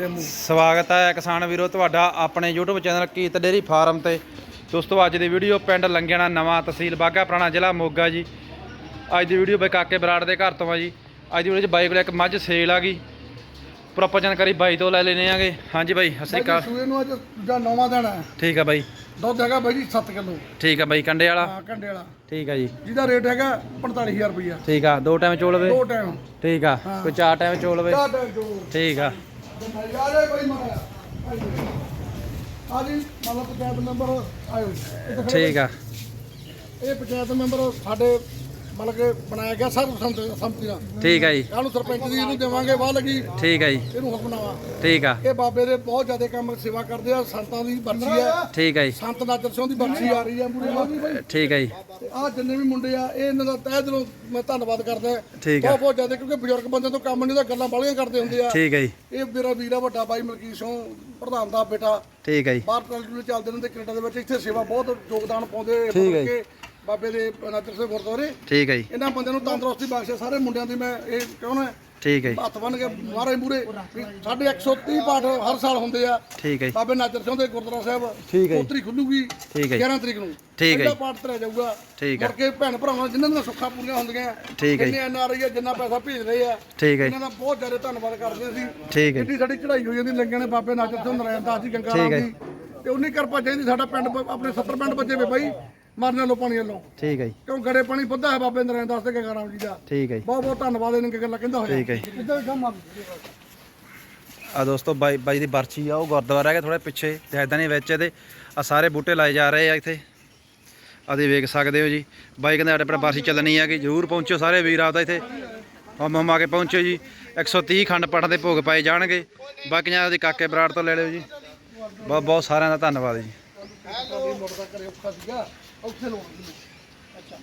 Demo. ਸਵਾਗਤ ਹੈ ਕਿਸਾਨ ਵੀਰੋ ਤੁਹਾਡਾ ਆਪਣੇ YouTube ਚੈਨਲ ਕੀਤ ਡੇਰੀ ਫਾਰਮ ਤੇ। ਦੋਸਤੋ ਅੱਜ ਦੀ ਵੀਡੀਓ ਪਿੰਡ ਲੰਗਿਆਣਾ ਨਵਾਂ ਤਹਿਸੀਲ ਬਾਗਾ ਪੁਰਾਣਾ ਜ਼ਿਲ੍ਹਾ ਮੋਗਾ ਜੀ। ਅੱਜ ਦੀ ਵੀਡੀਓ ਬਾਈ ਕਾਕੇ ਬਰਾੜ ਦੇ ਘਰ ਤੋਂ ਆ ਜੀ। ਅੱਜ ਦੀ ਵੀਡੀਓ 'ਚ ਬਾਈ ਕੋਲ ਇੱਕ ਮੱਝ ਸੇਲ ਆ ਗਈ। ਪ੍ਰੋਪਰ ਜਾਣਕਾਰੀ ਬਾਈ ਤੋਂ ਲੈ ਲੈਨੇ ਆਗੇ। ਹਾਂਜੀ ਬਾਈ ਸਤਿ ਸ਼੍ਰੀ ਅਕਾਲ। ਸੂਏ ਨੂੰ ਅੱਜ ਦੂਜਾ ਨੌਵਾਂ ਦਿਨ ਹੈ। ਠੀਕ ਆ ਬਾਈ। ਦੁੱਧ ਹੈਗਾ ਬਾਈ ਜੀ 7 ਕਿਲੋ। ਠੀਕ ਆ ਬਾਈ ਕੰਡੇ ਵਾਲਾ? ਹਾਂ ਕੰਡੇ ਵਾਲਾ। ਠੀਕ ਆ ਜੀ। ਜਿਹਦਾ ਰੇਟ ਹੈਗਾ 45000 ਰੁਪਇਆ ਠੀਕ ਆ ਦੋ ਟਾਈਮ ਚੋਲਵੇ ਦੋ ਟਾਈਮ। ਠੀਕ ਆ। ਕੋਈ ਚਾਰ ਟਾਈਮ ਚੋਲਵੇ ਚਾਰ ਟਾਈਮ ਜੋ ਠੀਕ ਆ। ਆ ਜਾ ਬਾਈ ਮਾਰਾ ਆ ਜੀ ਮਤਲਬ ਪੰਚਾਇਤ ਮੈਂਬਰ ਆਇਓ ਇੱਥੇ ਖੜੇ ਠੀਕ ਆ। ਇਹ ਪੰਚਾਇਤ ਮੈਂਬਰ ਸਾਡੇ ਮਤਲਬ ਕਿ ਬਣਾਇਆ ਗਿਆ ਸਰਬ ਸੰਮਤੀ ਸੰਮਤੀ ਨਾਲ। ਠੀਕ ਆ ਜੀ। ਇਹਨੂੰ ਸਰਪੰਚ ਦੀ ਇਹਨੂੰ ਦੇਵਾਂਗੇ ਬਾਹ ਲੱਗੀ। ਠੀਕ ਆ ਜੀ। ਇਹਨੂੰ ਹੁਕਮਨਾਮਾ ਠੀਕ ਆ। ਇਹ ਬਾਬੇ ਦੇ ਬਹੁਤ ਜ਼ਿਆਦਾ ਕੰਮ ਸੇਵਾ ਕਰਦੇ ਆ ਸੰਤਾਂ ਦੀ ਬਰਸੀ ਹੈ ਠੀਕ ਆ ਜੀ। ਸੰਤ ਨਾਦਰ ਸਿੰਘ ਦੀ ਬਰਸੀ ਆ ਰਹੀ ਹੈ ਪੂਰੀ ਬਾਬੀ ਠੀਕ ਆ ਜੀ। ਆ ਜਿੰਨੇ ਵੀ ਮੁੰਡੇ ਆ ਇਹ ਇਹਨਾਂ ਦਾ ਤਹਿ ਦਿਲੋਂ ਮੈਂ ਧੰਨਵਾਦ ਕਰਦਾ। ਠੀਕ ਆ। ਬਹੁਤ ਜ਼ਿਆਦਾ ਕਿਉਂਕਿ ਬਜ਼ੁਰਗ ਬੰਦੇ ਤੋਂ ਕੰਮ ਨਹੀਂ ਗੱਲਾਂ ਬਾਲੀਆਂ ਕਰਦੇ ਹੁੰਦੇ ਆ। ਠੀਕ ਆ ਜੀ। ਇਹ ਮੇਰਾ ਵੀਰਾ ਵੱਡਾ ਬਾਈ ਮਲਕੀਤ ਸਿੰਘ ਪ੍ਰਧਾਨ ਦਾ ਬੇਟਾ। ਠੀਕ ਆ ਜੀ। ਬਾਹਰ ਟਰੈਕਟਰ ਚੱਲਦੇ ਨੇ ਤੇ ਕੈਨੇਡਾ ਦੇ ਵਿੱਚ ਇੱਥੇ ਸੇਵਾ ਬਹੁਤ ਯੋਗਦਾਨ ਪਾਉਂਦੇ ਠੀਕ ਹੈ ਬਾਬੇ ਦੇ ਨਾਦਰ ਸਿੰਘ ਗੁਰਦੁਆਰੇ ਠੀਕ ਆ ਜੀ ਇਹਨਾਂ ਬੰਦਿਆਂ ਨੂੰ ਤੰਦਰੁਸਤੀ ਬਖਸ਼ੇ ਸਾਰੇ ਮੁੰਡਿਆਂ ਦੀ ਮੈਂ ਇਹ ਕਹਣਾ ਠੀਕ ਹੈ ਜੀ ਹੱਥ ਬੰਨ ਕੇ ਮਹਾਰਾਜ ਮੂਰੇ ਸਾਡੇ 130 ਪਾਠ ਹਰ ਸਾਲ ਹੁੰਦੇ ਆ ਠੀਕ ਹੈ ਜੀ ਬਾਬੇ ਨਾਦਰ ਸਿੰਘ ਦੇ ਗੁਰਦੁਆਰਾ ਸਾਹਿਬ ਠੀਕ ਹੈ ਜੀ। ਉਤਰੀ ਖੁੱਲੂਗੀ ਠੀਕ ਹੈ ਜੀ। 11 ਤਰੀਕ ਨੂੰ ਠੀਕ ਹੈ ਜੀ। ਪਾਠ ਤਰਿਆ ਜਾਊਗਾ ਠੀਕ ਹੈ। ਮੁੜ ਕੇ ਭੈਣ ਭਰਾਵਾਂ ਜਿਨ੍ਹਾਂ ਦੀਆਂ ਸੁੱਖਾਂ ਪੂਰੀਆਂ ਹੁੰਦੀਆਂ ਠੀਕ ਹੈ ਜੀ। ਆਈ ਆ ਜਿੰਨਾ ਪੈਸਾ ਭੇਜ ਰਹੇ ਆ ਠੀਕ ਹੈ ਜੀ। ਇਹਨਾਂ ਦਾ ਬਹੁਤ ਜ਼ਿਆਦਾ ਧੰਨਵਾਦ ਕਰਦੇ ਹਾਂ ਅਸੀਂ ਠੀਕ ਹੈ ਜੀ। ਕਿੰਨੀ ਸਾਡੀ ਚੜ੍ਹਾਈ ਹੋਈ ਜਾਂਦੀ ਲੰਗਿਆਂ ਨੇ ਬਾਬੇ ਨਾਦਰ ਸਿੰਘ ਨਰਾਇਣ ਦਾਸ ਜੀ ਗੰਗਾ ਰਾਮ ਹੈ ਦੀ ਤੇ ਉਨੀ ਕਿਰਪਾ ਚਾਹੀਦੀ ਸਾਡਾ ਪਿੰਡ ਆਪਣੇ 70 ਪਿੰਡ ਬੱਚੇ ਵੇ ਬਾਈ ਮਰਨ ਲੋ ਪਾਣੀ ਵੱਲੋਂ। ਠੀਕ ਹੈ ਜੀ। ਕਿਉਂ ਗੜੇ ਪਾਣੀ ਵੱਧਾ ਹੈ ਬਾਬੇ ਨਰਾਇਣ ਦਾਸ ਤੇ ਗੰਗਾ ਰਾਮ ਜੀ। ਦਾ ਠੀਕ ਹੈ ਜੀ। ਬਹੁਤ ਬਹੁਤ ਧੰਨਵਾਦ ਇਹਨਾਂ ਗੱਲਾਂ ਕਹਿੰਦਾ ਹੋਇਆ। ਠੀਕ ਹੈ ਜੀ। ਆ। ਆ ਦੋਸਤੋ ਬਾਈ ਬਾਈ ਦੀ ਬਰਚੀ ਆ ਉਹ ਗੁਰਦੁਆਰਾ ਹੈਗਾ ਥੋੜਾ ਪਿੱਛੇ ਜਾਇਦਾਂ ਨੇ ਵਿੱਚ ਇਹਦੇ। ਆ ਸਾਰੇ ਬੂਟੇ ਲਾਏ ਜਾ ਰਹੇ ਆ ਇੱਥੇ। ਆਦੇ ਵੇਖ ਸਕਦੇ ਹੋ ਜੀ। ਬਾਈ ਕਹਿੰਦਾ ਸਾਡੇ ਪਿੰਡ ਬਰਸੀ ਚੱਲਣੀ ਆ ਕਿ ਜਰੂਰ ਪਹੁੰਚੋ ਸਾਰੇ ਵੀਰ ਆਪਦਾ ਇੱਥੇ। ਹਮ ਹਮ ਆ ਕੇ ਪਹੁੰਚੋ ਜੀ। 130 ਖੰਡ ਪਾਠਾਂ ਦੇ ਭੋਗ ਪਾਏ ਜਾਣਗੇ। ਬਾਕੀਆਂ ਦੇ ਕਾਕੇ ਬਰਾੜ ਤੋਂ ਲੈ ਲਿਓ ਜੀ। ਬਹੁਤ ਬਹੁਤ ਸਾਰਿਆਂ ਦਾ ਧੰਨਵਾਦ ਜੀ। ਮੁੜਦਾ ਕਰੇ ਔਖਾ ਸੀਗਾ ਉੱਥੇ ਲੋੜ ਅੱਛਾ।